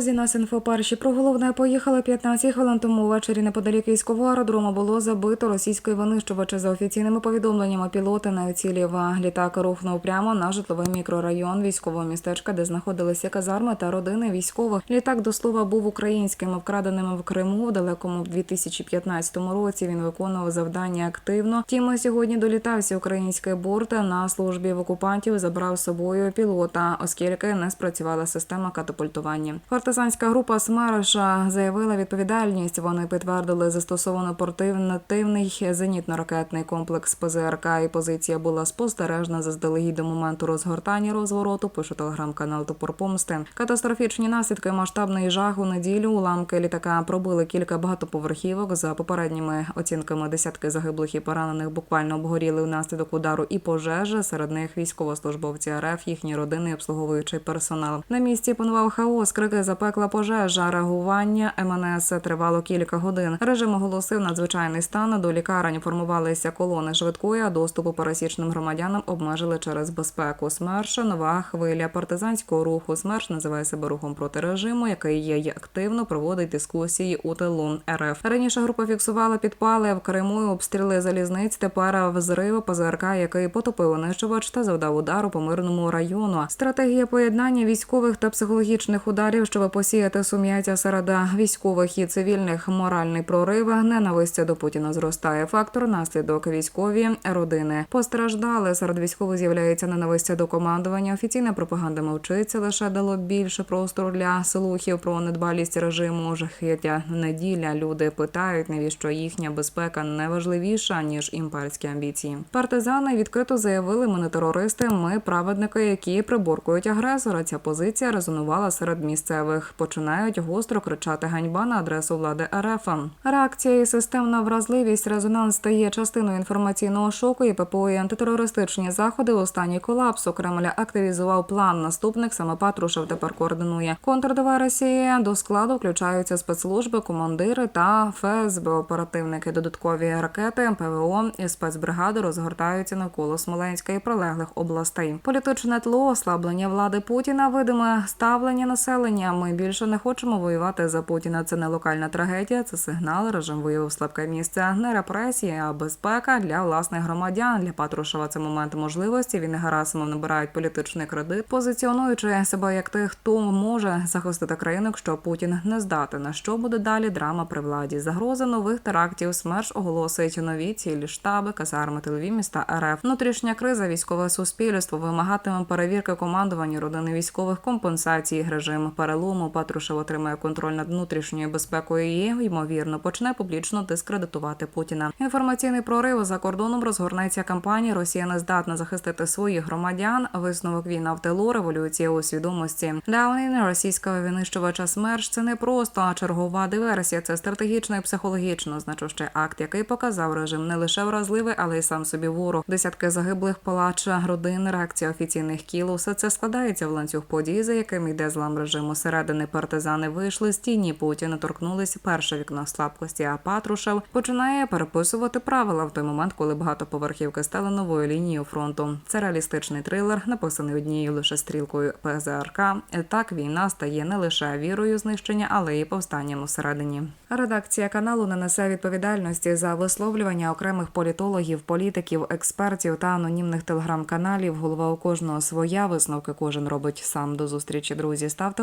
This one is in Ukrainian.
Друзі, нас інфоперші про головне поїхали 15 хвилин тому ввечері неподалік військового аеродрому було забито російської винищувача. За офіційними повідомленнями, пілоти не оцілів. Літак рухнув прямо на житловий мікрорайон військового містечка, де знаходилися казарми та родини військових. Літак до слова був українським, вкраденим в Криму в далекому 2015 році. Він виконував завдання активно. Втім, сьогодні долітався український борт на службі в окупантів. Забрав з собою пілота, оскільки не спрацювала система катапультування. Партизанська група Смереша заявила відповідальність. Вони підтвердили застосовано портивний зенітно-ракетний комплекс ПЗРК. І позиція була спостережна заздалегідь до моменту розгортання розвороту. Пише телеграм-канал Топор Помсти. Катастрофічні наслідки масштабний жах у неділю. Уламки літака пробили кілька багатоповерхівок. За попередніми оцінками десятки загиблих і поранених буквально обгоріли внаслідок удару і пожежі. Серед них військовослужбовці РФ, їхні родини, обслуговуючий персонал. На місці панував хаос, крики запекла пожежа. Реагування МНС тривало кілька годин. Режим оголосив надзвичайний стан. До лікарень формувалися колони швидкої, а доступу пересічним громадянам обмежили через безпеку. СМЕРШ нова хвиля партизанського руху. СМЕРШ називає себе рухом проти режиму, який є й активно проводить дискусії у тилу РФ. Раніше група фіксувала підпали в Криму, і обстріли залізниць. Тепер взрив ПЗРК, який потопив винищувач та завдав удару по мирному району. Стратегія поєднання військових та психологічних ударів, щоб посіяти сум'яття серед військових і цивільних моральний прорив, ненависть до Путіна зростає. Фактор наслідок військові родини постраждали. Серед військових з'являється ненависть до командування. Офіційна пропаганда мовчиться, лише дало більше простору для слухів про недбалість режиму. Жахіття неділя. Люди питають, навіщо їхня безпека не важливіша ніж імперські амбіції. Партизани відкрито заявили, ми не терористи, ми праведники, які приборкують агресора. Ця позиція резонувала серед місцевих. Починають гостро кричати ганьба на адресу влади РФ. Реакція і системна вразливість резонанс стає частиною інформаційного шоку. І ППО і антитерористичні заходи. Останній колапс у Кремля активізував план. Наступник саме Патрушев тепер координує контрдиверсії. До складу включаються спецслужби, командири та ФСБ оперативники. Додаткові ракети ПВО і спецбригади розгортаються навколо Смоленська і прилеглих областей. Політичне тло, ослаблення влади Путіна, видиме ставлення населення. Ми більше не хочемо воювати за Путіна. Це не локальна трагедія, це сигнал. Режим виявив слабке місце, не репресії, а безпека для власних громадян. Для Патрушева це момент можливості. Він і набирають політичний кредит, позиціонуючи себе як тих, хто може захистити країну, якщо Путін не здатен. На що буде далі? Драма при владі. Загроза нових терактів. СМЕРШ оголосить нові цілі штаби, казарми, тилові міста РФ. Внутрішня криза, військове суспільство вимагатиме перевірки командування родини військових компенсацій. Режим перелому Патрушев отримає контроль над внутрішньою безпекою і ймовірно почне публічно дискредитувати Путіна. Інформаційний прорив за кордоном розгорнеться кампанія. Росія не здатна захистити своїх громадян. Висновок війна в тилу, революція у свідомості. Даунін російського винищувача СМЕРШ це не просто чергова диверсія, це стратегічно і психологічно значущий акт, який показав режим не лише вразливий, але й сам собі ворог. Десятки загиблих палача родин, реакція офіційних кіл. Усе це складається в ланцюг подій, за яким йде злам режиму. Середини партизани вийшли з тіні Путіна, торкнулись перше вікно слабкості. А Патрушев починає переписувати правила в той момент, коли багатоповерхівки стали новою лінією фронту. Це реалістичний трилер, написаний однією лише стрілкою ПЗРК. Так війна стає не лише вірою знищення, але й повстанням усередині. Редакція каналу не несе відповідальності за висловлювання окремих політологів, політиків, експертів та анонімних телеграм-каналів. Голова у кожного своя висновки кожен робить сам. До зустрічі, друзі. Ставте